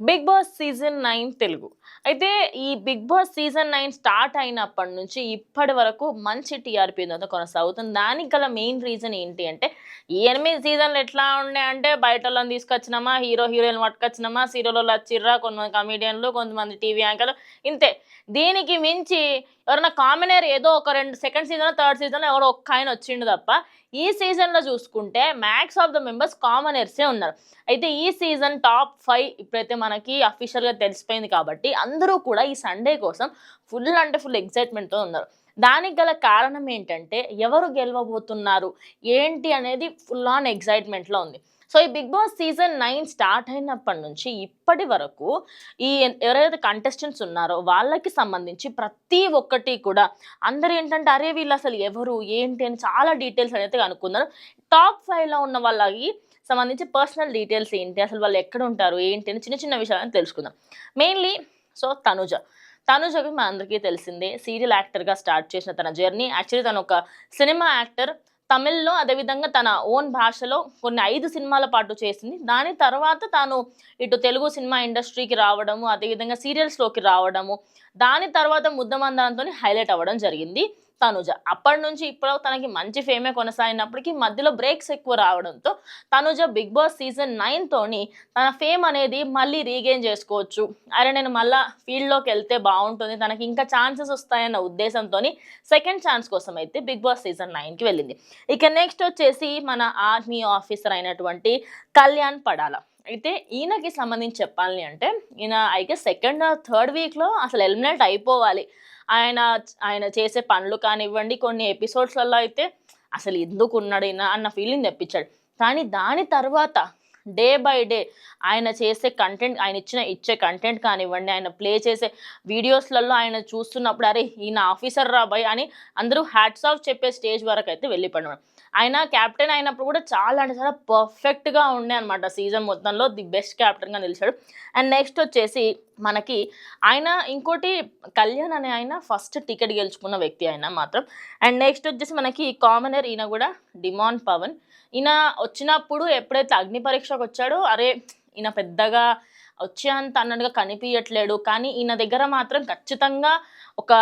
Bigg Boss season nine Telugu. అయితే ఈ Bigg Boss season nine start అయినప్పటి నుంచి ఇప్పటి వరకు మంచి టీఆర్పీ ఉందో కొనసాగుతుంది. దానికి గల మెయిన్ రీజన్ ఏంటి అంటే ఈ ఎనిమిది సీజన్లు ఎట్లా ఉన్నాయి అంటే బయట వాళ్ళని తీసుకొచ్చినామా హీరో హీరోయిన్ పట్టుకొచ్చినామా సీరియల్లో వచ్చిర్రా కొంతమంది కమీడియన్లు కొంతమంది టీవీ యాంకర్లు ఇంతే. దీనికి మించి ఎవరైనా కామనర్ ఏదో ఒక రెండు సెకండ్ సీజన్ థర్డ్ సీజన్ ఎవరో ఒక్క ఆయన వచ్చిండు తప్ప ఈ సీజన్లో చూసుకుంటే మ్యాక్స్ ఆఫ్ ద మెంబర్స్ కామనర్సే ఉన్నారు. అయితే ఈ సీజన్ టాప్ ఫైవ్ ఇప్పుడైతే మనకి అఫీషియల్గా తెలిసిపోయింది కాబట్టి అందరూ కూడా ఈ సండే కోసం ఫుల్ అంటే ఫుల్ ఎగ్జైట్మెంట్తో ఉన్నారు. దానికి గల కారణం ఏంటంటే ఎవరు గెలవబోతున్నారు? ఏంటి అనేది ఫుల్ ఆన్ ఎగ్జైట్మెంట్లో ఉంది. సో ఈ Bigg Boss season nine start అయినప్పటి నుంచి ఇప్పటి వరకు ఈ ఎవరైతే కంటెస్టెంట్స్ ఉన్నారో వాళ్ళకి సంబంధించి ప్రతి ఒక్కటి కూడా అందరూ ఏంటంటే అరే వీళ్ళు అసలు ఎవరు? ఏంటి? అని చాలా డీటెయిల్స్ అనేది అనుకున్నారు టాప్ ఫైవ్లో ఉన్న వాళ్ళకి సంబంధించి పర్సనల్ డీటెయిల్స్ ఏంటి? అసలు వాళ్ళు ఎక్కడ ఉంటారు? ఏంటి? అని చిన్న చిన్న విషయాలను తెలుసుకుందాం. Mainly so Tanuja. తనుజకి మా అందరికీ తెలిసిందే సీరియల్ యాక్టర్గా స్టార్ట్ చేసిన తన జర్నీ యాక్చువల్లీ తను ఒక సినిమా యాక్టర్ తమిళ్ళో అదేవిధంగా తన ఓన్ భాషలో కొన్ని ఐదు సినిమాల పాటు చేసింది. దాని తర్వాత తాను ఇటు తెలుగు సినిమా ఇండస్ట్రీకి రావడము అదేవిధంగా సీరియల్స్లోకి రావడము దాని తర్వాత ముద్దమందానంతో హైలైట్ అవ్వడం జరిగింది. తనుజ. అప్పటి నుంచి ఇప్పుడు తనకి మంచి ఫేమే కొనసాగినప్పటికీ మధ్యలో బ్రేక్స్ ఎక్కువ రావడంతో తనుజ బిగ్ బాస్ సీజన్ నైన్తోని తన ఫేమ్ అనేది మళ్ళీ రీగెయిన్ చేసుకోవచ్చు. అరే నేను మళ్ళా ఫీల్డ్లోకి వెళ్తే బాగుంటుంది తనకి ఇంకా ఛాన్సెస్ వస్తాయన్న ఉద్దేశంతో సెకండ్ ఛాన్స్ కోసం అయితే బిగ్ బాస్ సీజన్ నైన్కి వెళ్ళింది. ఇక నెక్స్ట్ వచ్చేసి మన ఆర్మీ ఆఫీసర్ అయినటువంటి కళ్యాణ్ పడాల. అయితే ఈయనకి సంబంధించి చెప్పాలి అంటే ఈయన అయితే సెకండ్ థర్డ్ వీక్లో అసలు ఎలిమినేట్ అయిపోవాలి. ఆయన ఆయన చేసే పనులు కానివ్వండి కొన్ని ఎపిసోడ్స్లలో అయితే అసలు ఎందుకు ఉన్నాడు అన్న ఫీలింగ్ తెప్పించాడు. కానీ దాని తర్వాత డే బై డే ఆయన చేసే కంటెంట్ ఆయన ఇచ్చిన ఇచ్చే కంటెంట్ కానివ్వండి ఆయన ప్లే చేసే వీడియోస్లలో ఆయన చూస్తున్నప్పుడు అరే ఈయన ఆఫీసర్ రాబాయ్ అని అందరూ హ్యాట్స్ ఆఫ్ చెప్పే స్టేజ్ వరకు అయితే వెళ్ళిపోయినాడు ఆయన క్యాప్టెన్ అయినప్పుడు కూడా చాలా అంటే చాలా పర్ఫెక్ట్గా ఉండే అనమాట సీజన్ మొత్తంలో ది బెస్ట్ క్యాప్టెన్గా నిలిచాడు. అండ్ నెక్స్ట్ వచ్చేసి మనకి ఆయన ఇంకోటి కళ్యాణ్ అనే ఆయన ఫస్ట్ టికెట్ గెలుచుకున్న వ్యక్తి ఆయన మాత్రం. అండ్ నెక్స్ట్ వచ్చేసి మనకి కామనర్ ఈయన కూడా డిమాన్ పవన్. ఈయన వచ్చినప్పుడు ఎప్పుడైతే అగ్ని పరీక్షకు వచ్చాడు అరే ఈయన పెద్దగా వచ్చేంత అన్నట్టుగా కనిపించట్లేడు కానీ ఈయన దగ్గర మాత్రం ఖచ్చితంగా ఒక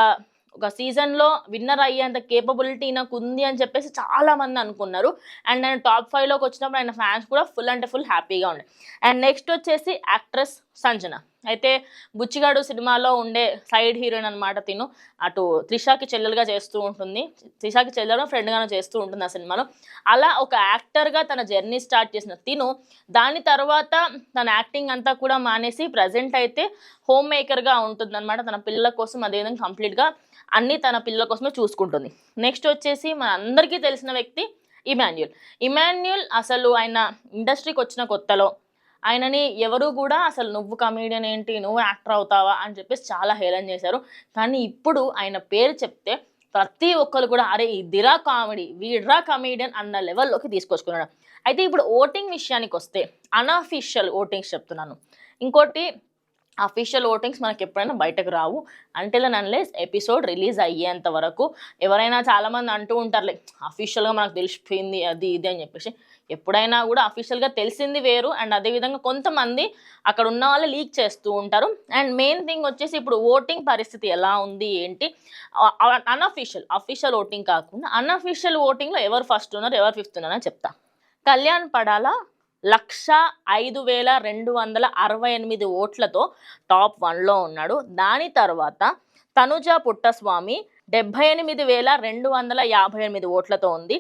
ఒక సీజన్లో విన్నర్ అయ్యేంత కేపబిలిటీ నాకు ఉంది అని చెప్పేసి చాలా మంది అనుకున్నారు. అండ్ ఆయన టాప్ ఫైవ్లోకి వచ్చినప్పుడు ఆయన ఫ్యాన్స్ కూడా ఫుల్ అంటే ఫుల్ హ్యాపీగా ఉండే. అండ్ నెక్స్ట్ వచ్చేసి యాక్ట్రెస్ సంజన. అయితే బుచ్చిగాడు సినిమాలో ఉండే సైడ్ హీరోయిన్ అనమాట తిను. అటు త్రిషాకి చెల్లెలుగా చేస్తూ ఉంటుంది. త్రిషాకి చెల్లెలు ఫ్రెండ్గాను చేస్తూ ఉంటుంది ఆ సినిమాలో. అలా ఒక యాక్టర్గా తన జర్నీ స్టార్ట్ చేసిన తిను. దాని తర్వాత తన యాక్టింగ్ అంతా కూడా మానేసి ప్రజెంట్ అయితే హోమ్ మేకర్గా ఉంటుంది అనమాట తన పిల్లల కోసం అదేవిధంగా కంప్లీట్గా అన్నీ తన పిల్లల కోసమే చూసుకుంటుంది. నెక్స్ట్ వచ్చేసి మన అందరికీ తెలిసిన వ్యక్తి ఇమాన్యుల్ ఇమాన్యుల్ అసలు ఆయన ఇండస్ట్రీకి వచ్చిన కొత్తలో ఆయనని ఎవరు కూడా అసలు నువ్వు కమీడియన్ ఏంటి నువ్వు యాక్టర్ అవుతావా అని చెప్పేసి చాలా హేళన చేశారు. కానీ ఇప్పుడు ఆయన పేరు చెప్తే ప్రతి ఒక్కరు కూడా అరే ఇదిరా కామెడీ వీడ్రా కమీడియన్ అన్న లెవెల్లోకి తీసుకొచ్చుకున్నాడు. అయితే ఇప్పుడు ఓటింగ్ విషయానికి వస్తే అన్అఫీషియల్ ఓటింగ్స్ చెప్తున్నాను. ఇంకోటి అఫీషియల్ ఓటింగ్స్ మనకి ఎప్పుడైనా బయటకు రావు. అంటే అన్లెస్ ఎపిసోడ్ రిలీజ్ అయ్యేంత వరకు ఎవరైనా చాలామంది అంటూ ఉంటారులే అఫీషియల్గా మనకు తెలిసిపోయింది అది ఇది అని చెప్పేసి. ఎప్పుడైనా కూడా అఫీషియల్గా తెలిసింది వేరు. అండ్ అదేవిధంగా కొంతమంది అక్కడ ఉన్న వాళ్ళు లీక్ చేస్తూ ఉంటారు. అండ్ మెయిన్ థింగ్ వచ్చేసి ఇప్పుడు ఓటింగ్ పరిస్థితి ఎలా ఉంది ఏంటి? అన్అఫీషియల్ అఫీషియల్ ఓటింగ్ కాకుండా అన్అఫీషియల్ ఓటింగ్లో ఎవరు ఫస్ట్ ఉన్నారు ఎవరు ఫిఫ్త్ ఉన్నారని చెప్తా. కళ్యాణ్ పడాలా లక్ష ఐదు వేల రెండు వందల అరవై ఎనిమిది ఓట్లతో టాప్ వన్లో ఉన్నాడు. దాని తర్వాత తనుజ పుట్టస్వామి డెబ్భై ఎనిమిది వేల రెండు వందల యాభై ఎనిమిది ఓట్లతో ఉంది.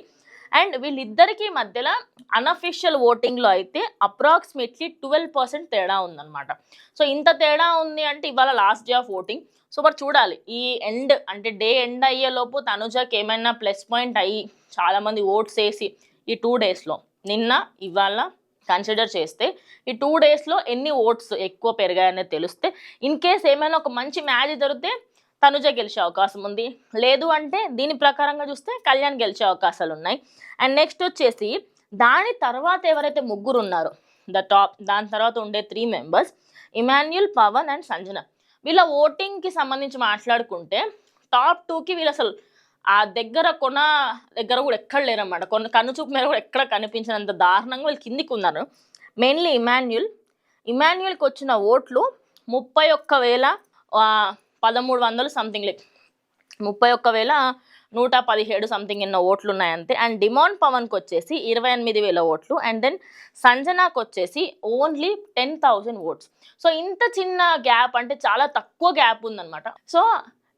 అండ్ వీళ్ళిద్దరికీ మధ్యలో అన్అఫీషియల్ ఓటింగ్లో అయితే అప్రాక్సిమేట్లీ ట్వెల్వ్ పర్సెంట్ తేడా ఉందన్నమాట. సో ఇంత తేడా ఉంది అంటే ఇవాళ last day of voting. So మరి చూడాలి. ఈ ఎండ్ అంటే డే ఎండ్ అయ్యేలోపు తనుజకి ఏమైనా ప్లస్ పాయింట్ అయ్యి చాలామంది ఓట్స్ వేసి ఈ టూ డేస్లో నిన్న ఇవాళ కన్సిడర్ చేస్తే ఈ టూ డేస్లో ఎన్ని ఓట్స్ ఎక్కువ పెరిగాయనేది తెలిస్తే ఇన్ కేస్ ఏమైనా ఒక మంచి మ్యాచ్ జరిగితే తనుజ గెలిచే అవకాశం ఉంది. లేదు అంటే దీని ప్రకారంగా చూస్తే కళ్యాణ్ గెలిచే అవకాశాలు ఉన్నాయి. అండ్ నెక్స్ట్ వచ్చేసి దాని తర్వాత ఎవరైతే ముగ్గురు ఉన్నారో ద టాప్ దాని తర్వాత ఉండే three members Emmanuel Pavan and Sanjana వీళ్ళ ఓటింగ్కి సంబంధించి మాట్లాడుకుంటే టాప్ టూకి వీళ్ళు అసలు ఆ దగ్గర కొన దగ్గర కూడా ఎక్కడ లేరన్నమాట. కొన్న కన్ను చూపు మీద కూడా ఎక్కడ కనిపించినంత దారుణంగా వీళ్ళు కిందికి ఉన్నారు. మెయిన్లీ ఇమాన్యుల్ ఇమాన్యుల్కి వచ్చిన ఓట్లు ముప్పై ఒక్క వేల పదమూడు వందలు సంథింగ్ లైక్ ముప్పై ఒక్క వేల నూట పదిహేడు సంథింగ్ ఎన్నో ఓట్లు ఉన్నాయంతే. అండ్ డిమాండ్ పవన్కి వచ్చేసి ఇరవై ఎనిమిది వేల ఓట్లు. అండ్ దెన్ సంజనాకి వచ్చేసి only ten thousand votes so ఇంత చిన్న గ్యాప్ అంటే చాలా తక్కువ గ్యాప్ ఉందన్నమాట. సో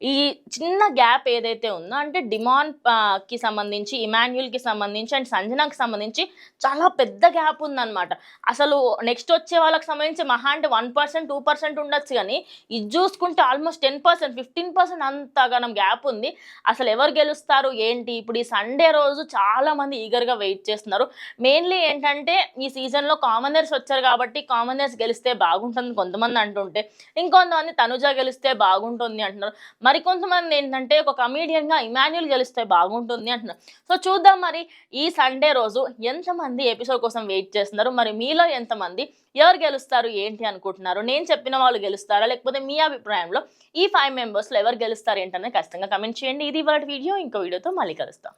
ఈ చిన్న గ్యాప్ ఏదైతే ఉందో అంటే డిమాండ్కి సంబంధించి ఇమాన్యుల్కి సంబంధించి అండ్ సంజనాకి సంబంధించి చాలా పెద్ద గ్యాప్ ఉందన్నమాట. అసలు నెక్స్ట్ వచ్చే వాళ్ళకి సంబంధించి మహా అంటే వన్ పర్సెంట్ టూ పర్సెంట్ ఉండొచ్చు కానీ ఇది చూసుకుంటే almost ten percent fifteen percent అంతగానం గ్యాప్ ఉంది. అసలు ఎవరు గెలుస్తారు ఏంటి? ఇప్పుడు ఈ సండే రోజు చాలా మంది ఈగర్గా వెయిట్ చేస్తున్నారు. మెయిన్లీ ఏంటంటే ఈ సీజన్లో కామనర్స్ వచ్చారు కాబట్టి కామనర్స్ గెలిస్తే బాగుంటుంది కొంతమంది అంటుంటే. ఇంకొంతమంది తనుజ గెలిస్తే బాగుంటుంది అంటున్నారు. మరి కొంతమంది ఏంటంటే ఒక కమీడియన్గా ఇమాన్యుల్ గెలిస్తే బాగుంటుంది అంటున్నారు. సో చూద్దాం మరి ఈ సండే రోజు ఎంతమంది ఎపిసోడ్ కోసం వెయిట్ చేస్తున్నారు? మరి మీలో ఎంతమంది ఎవరు గెలుస్తారు ఏంటి అనుకుంటున్నారు? నేను చెప్పిన వాళ్ళు గెలుస్తారా? లేకపోతే మీ అభిప్రాయంలో ఈ ఫైవ్ మెంబర్స్లో ఎవరు గెలుస్తారు ఏంటనేది ఖచ్చితంగా కమెంట్ చేయండి. ఇది ఇవాళ వీడియో ఇంకో వీడియోతో మళ్ళీ కలుస్తాం.